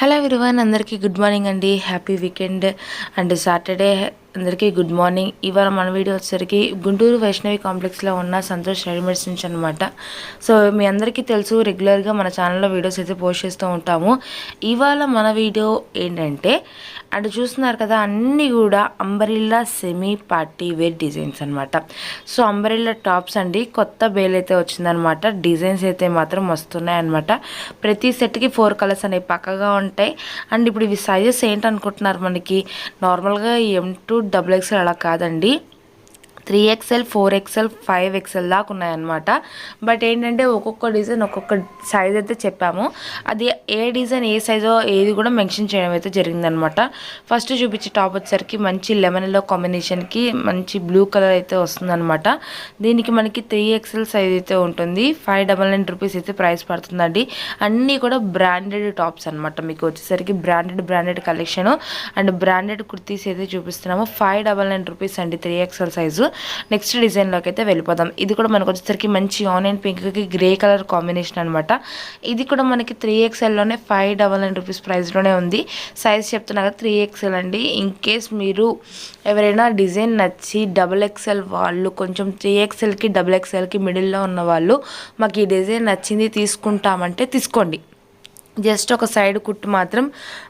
Hello విరువాన్ అందరికీ good morning అండి. హ్యాపీ వీకెండ్ అండ్ సాటర్డే అందరికీ గుడ్ మార్నింగ్ ఇవాళ మన వీడియో వచ్చేసరికి గుంటూరు వైష్ణవి కాంప్లెక్స్లో ఉన్న సంతోష్ రెడీమేడ్స్ నుంచి అనమాట సో మీ అందరికీ తెలుసు రెగ్యులర్గా మన ఛానల్లో వీడియోస్ అయితే పోస్ట్ చేస్తూ ఉంటాము. ఇవాళ మన వీడియో ఏంటంటే అండ్ చూస్తున్నారు కదా అన్నీ కూడా umbrella semi party wear designs అనమాట సో అంబరిల్లా టాప్స్ అండి కొత్త బేల్ అయితే వచ్చిందనమాట డిజైన్స్ అయితే మాత్రం వస్తున్నాయి అనమాట ప్రతి సెట్కి ఫోర్ కలర్స్ అనేవి పక్కగా ఉంటాయి. అండ్ ఇప్పుడు ఇవి సైజెస్ ఏంటనుకుంటున్నారు మనకి? నార్మల్గా ఎం టూ డబుల్ ఎక్స్ఎల్ అలా కాదండి. Three XL four XL five XL దాకా ఉన్నాయన్నమాట బట్ ఏంటంటే ఒక్కొక్క డిజైన్ ఒక్కొక్క సైజ్ అయితే చెప్పాము. అది ఏ డిజైన్ ఏ సైజో ఏది కూడా మెన్షన్ చేయడం అయితే జరిగిందనమాట ఫస్ట్ చూపించే టాప్ వచ్చేసరికి మంచి లెమన్ ఎల్లో కాంబినేషన్కి మంచి బ్లూ కలర్ అయితే వస్తుందన్నమాట. దీనికి మనకి త్రీ ఎక్స్ఎల్ సైజ్ అయితే ఉంటుంది. ఫైవ్ డబల్ నైన్ రూపీస్ అయితే ప్రైస్ పడుతుందండి. అన్నీ కూడా బ్రాండెడ్ టాప్స్ అనమాట మీకు వచ్చేసరికి branded branded collection and branded kurtis అయితే చూపిస్తున్నాము. ఫైవ్ డబల్ నైన్ రూపీస్ అండి త్రీ ఎక్స్ఎల్ సైజు నెక్స్ట్ డిజైన్లోకి అయితే వెళ్ళిపోదాం. ఇది కూడా మనకు వచ్చేసరికి మంచి ఆనియన్ పింక్కి గ్రే కలర్ కాంబినేషన్ అనమాట ఇది కూడా మనకి త్రీ ఎక్స్ఎల్లోనే ఫైవ్ డబల్ నైన్ రూపీస్ ప్రైస్లోనే ఉంది. సైజ్ చెప్తున్నా కదా త్రీ ఎక్స్ఎల్ అండి. ఇన్ కేస్ మీరు ఎవరైనా డిజైన్ నచ్చి డబుల్ ఎక్స్ఎల్ వాళ్ళు కొంచెం త్రీ ఎక్స్ఎల్కి డబుల్ ఎక్స్ఎల్కి మిడిల్లో ఉన్న వాళ్ళు మాకు ఈ డిజైన్ నచ్చింది తీసుకుంటామంటే తీసుకోండి. జస్ట్ ఒక సైడ్ కుట్టు మాత్రం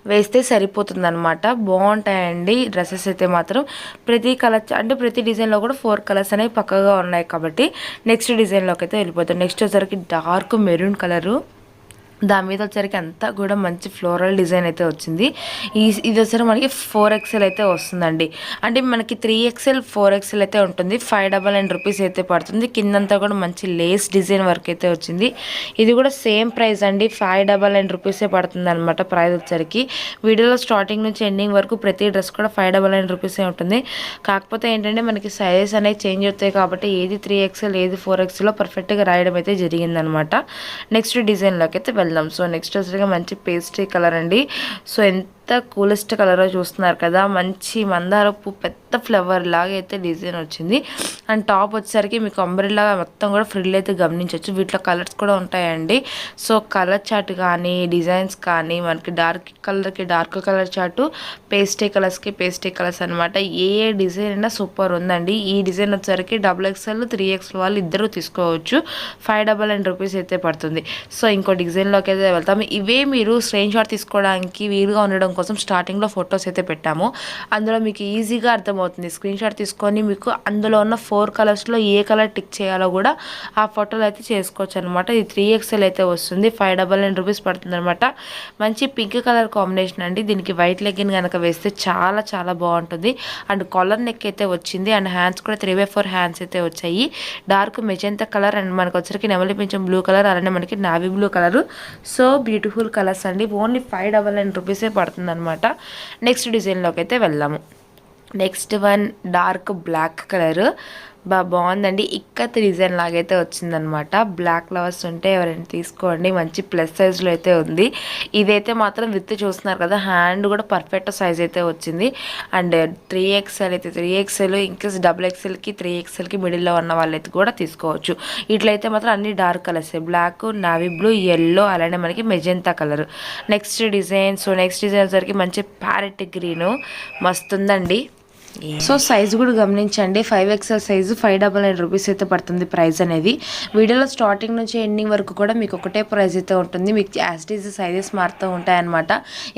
వేస్తే సరిపోతుందనమాట బాగుంటాయండి డ్రెస్సెస్ అయితే మాత్రం. ప్రతి కలర్ అంటే ప్రతి డిజైన్లో కూడా ఫోర్ కలర్స్ అనేవి పక్కగా ఉన్నాయి కాబట్టి నెక్స్ట్ డిజైన్లోకి అయితే వెళ్ళిపోతాం. నెక్స్ట్ వచ్చేసరికి డార్క్ మెరూన్ కలరు. దాని మీద వచ్చరికి అంతా కూడా మంచి ఫ్లోరల్ డిజైన్ అయితే వచ్చింది. ఈ ఇది వచ్చరికి మనకి ఫోర్ ఎక్స్ఎల్ అయితే వస్తుందండి. అంటే మనకి త్రీ ఎక్స్ఎల్ ఫోర్ ఎక్స్ఎల్ అయితే ఉంటుంది. ఫైవ్ డబల్ నైన్ రూపీస్ అయితే పడుతుంది. కిందంతా కూడా మంచి లేస్ డిజైన్ వర్క్ అయితే వచ్చింది. ఇది కూడా సేమ్ ప్రైస్ అండి. ఫైవ్ డబల్ నైన్ రూపీసే పడుతుంది అనమాట ప్రైస్ వచ్చరికి వీడియోలో స్టార్టింగ్ నుంచి ఎండింగ్ వరకు ప్రతి డ్రెస్ కూడా ఫైవ్ డబల్ నైన్ రూపీసే ఉంటుంది. కాకపోతే ఏంటంటే మనకి సైజెస్ అనేవి చేంజ్ అవుతాయి కాబట్టి ఏది త్రీ ఎక్స్ఎల్ ఏది ఫోర్ ఎక్సెల్లో పర్ఫెక్ట్గా రాయడం అయితే జరిగిందనమాట నెక్స్ట్ డిజైన్లోకి అయితే వెళ్దాం సో నెక్స్ట్ వచ్చేసరికి మంచి పేస్ట్రీ కలర్ అండి. సో ఎంత ఎంత కూలెస్ట్ కలర్ చూస్తున్నారు కదా మంచి మందార పువ్వు పెద్ద ఫ్లవర్ లాగా అయితే డిజైన్ వచ్చింది. అండ్ టాప్ వచ్చేసరికి మీకు అంబ్రెల్లా మొత్తం కూడా ఫ్రిల్ అయితే గమనించవచ్చు. వీటిలో కలర్స్ కూడా ఉంటాయండి. సో కలర్ చార్ట్ కానీ డిజైన్స్ కానీ మనకి డార్క్ కలర్కి డార్క్ కలర్ చార్టు పేస్టే కలర్స్కి పేస్టే కలర్స్ అనమాట ఏ ఏ డిజైన్ అయినా సూపర్ ఉందండి. ఈ డిజైన్ వచ్చేసరికి డబుల్ ఎక్స్ఎల్ త్రీ ఎక్స్ఎల్ వాళ్ళు ఇద్దరు తీసుకోవచ్చు. ఫైవ్ డబల్ నైన్ రూపీస్ అయితే పడుతుంది. సో ఇంకో డిజైన్లోకి అయితే వెళ్తాము. ఇవే మీరు స్క్రీన్ షాట్ తీసుకోవడానికి వీలుగా ఉండడం కోసం స్టార్టింగ్లో ఫొటోస్ అయితే పెట్టాము. అందులో మీకు ఈజీగా అర్థమవుతుంది. స్క్రీన్ షాట్ తీసుకొని మీకు అందులో ఉన్న ఫోర్ కలర్స్లో ఏ కలర్ టిక్ చేయాలో కూడా ఆ ఫోటోలు అయితే చేసుకోవచ్చు అనమాట ఇది త్రీ ఎక్స్ఎల్ అయితే వస్తుంది. ఫైవ్ డబల్ నైన్ రూపీస్ పడుతుంది అనమాట మంచి పింక్ కలర్ కాంబినేషన్ అండి. దీనికి వైట్ లెగ్గిన్ కనుక వేస్తే చాలా చాలా బాగుంటుంది. అండ్ కాలర్ నెక్ అయితే వచ్చింది. అండ్ హ్యాండ్స్ కూడా త్రీ బై ఫోర్ హ్యాండ్స్ అయితే వచ్చాయి. డార్క్ మెజంతా కలర్ అండ్ మనకు వచ్చరికి నెమలి పెంచం బ్లూ కలర్ అలానే మనకి navy blue colour so beautiful colours అండి. ఓన్లీ ఫైవ్ డబల్ నైన్ రూపీసే పడుతుంది అనమాట నెక్స్ట్ డిజైన్లోకి అయితే వెళ్దాము. Next one dark black colour బా బాగుందండి. ఇక్కత్ డిజైన్ లాగైతే వచ్చిందనమాట. బ్లాక్ లవర్స్ ఉంటే ఎవరైనా తీసుకోండి. మంచి ప్లస్ సైజ్లో అయితే ఉంది. ఇదైతే మాత్రం విత్ చూస్తున్నారు కదా హ్యాండ్ కూడా పర్ఫెక్ట్ సైజ్ అయితే వచ్చింది. అండ్ త్రీ ఎక్స్ఎల్ అయితే three XL in case double ఎక్స్ఎల్కి three ఎక్స్ఎల్కి మిడిల్లో ఉన్న వాళ్ళైతే కూడా తీసుకోవచ్చు. ఇట్లయితే మాత్రం అన్ని dark colours black navy blue yellow అలానే మనకి magenta colour. Next design so next design సరికి మంచి ప్యారెట్ గ్రీను. మస్తుందండి. సో సైజు కూడా గమనించండి. Five XL size five double nine rupees అయితే పడుతుంది ప్రైస్ అనేది. వీడియోలో స్టార్టింగ్ నుంచి ఎండింగ్ వరకు కూడా మీకు ఒకటే ప్రైస్ అయితే ఉంటుంది. మీకు యాస్టీజ్ సైజెస్ మారుతూ ఉంటాయన్నమాట.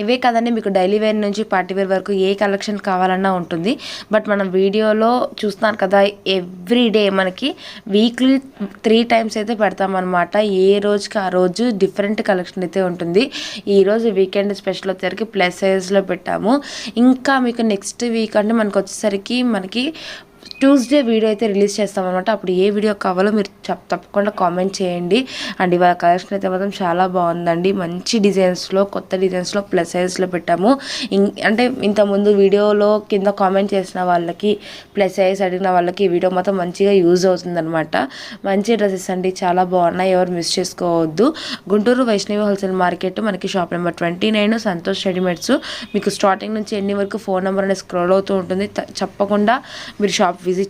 ఇవే కదండి మీకు డైలీ వేర్ నుంచి పార్టీ వేర్ వరకు ఏ కలెక్షన్ కావాలన్నా ఉంటుంది. బట్ మనం వీడియోలో చూస్తున్నాను కదా ఎవ్రీ డే మనకి వీక్లీ త్రీ టైమ్స్ అయితే పెడతామన్నమాట. ఏ రోజుకి ఆ రోజు డిఫరెంట్ కలెక్షన్ అయితే ఉంటుంది. ఈరోజు వీకెండ్ స్పెషల్ వచ్చేసరికి ప్లస్ సైజ్లో పెట్టాము. ఇంకా మీకు నెక్స్ట్ వీక్ అంటే మనకు వచ్చేసరికి మనకి ట్యూస్డే వీడియో అయితే రిలీజ్ చేస్తామన్నమాట. అప్పుడు ఏ వీడియో కావాలో మీరు తప్పకుండా కామెంట్ చేయండి. అండ్ ఇవాళ కలెక్షన్ అయితే మాత్రం చాలా బాగుందండి. మంచి డిజైన్స్లో కొత్త డిజైన్స్లో ప్లస్ సైజ్లో పెట్టాము. అంటే ఇంతకుముందు వీడియోలో కింద కామెంట్ చేసిన వాళ్ళకి ప్లస్ సైజ్ అడిగిన వాళ్ళకి ఈ వీడియో మాత్రం మంచిగా యూజ్ అవుతుందన్నమాట. మంచి డ్రెస్సెస్ అండి. చాలా బాగున్నాయి. ఎవరు మిస్ చేసుకోవద్దు. గుంటూరు వైష్ణవి హోల్సేల్ మార్కెట్ మనకి shop number twenty nine Santosh readymades. మీకు స్టార్టింగ్ నుంచి ఎన్ని వరకు ఫోన్ నెంబర్ అనేది స్క్రోల్ అవుతూ ఉంటుంది. తప్పకుండా మీరు షాప్ shop visit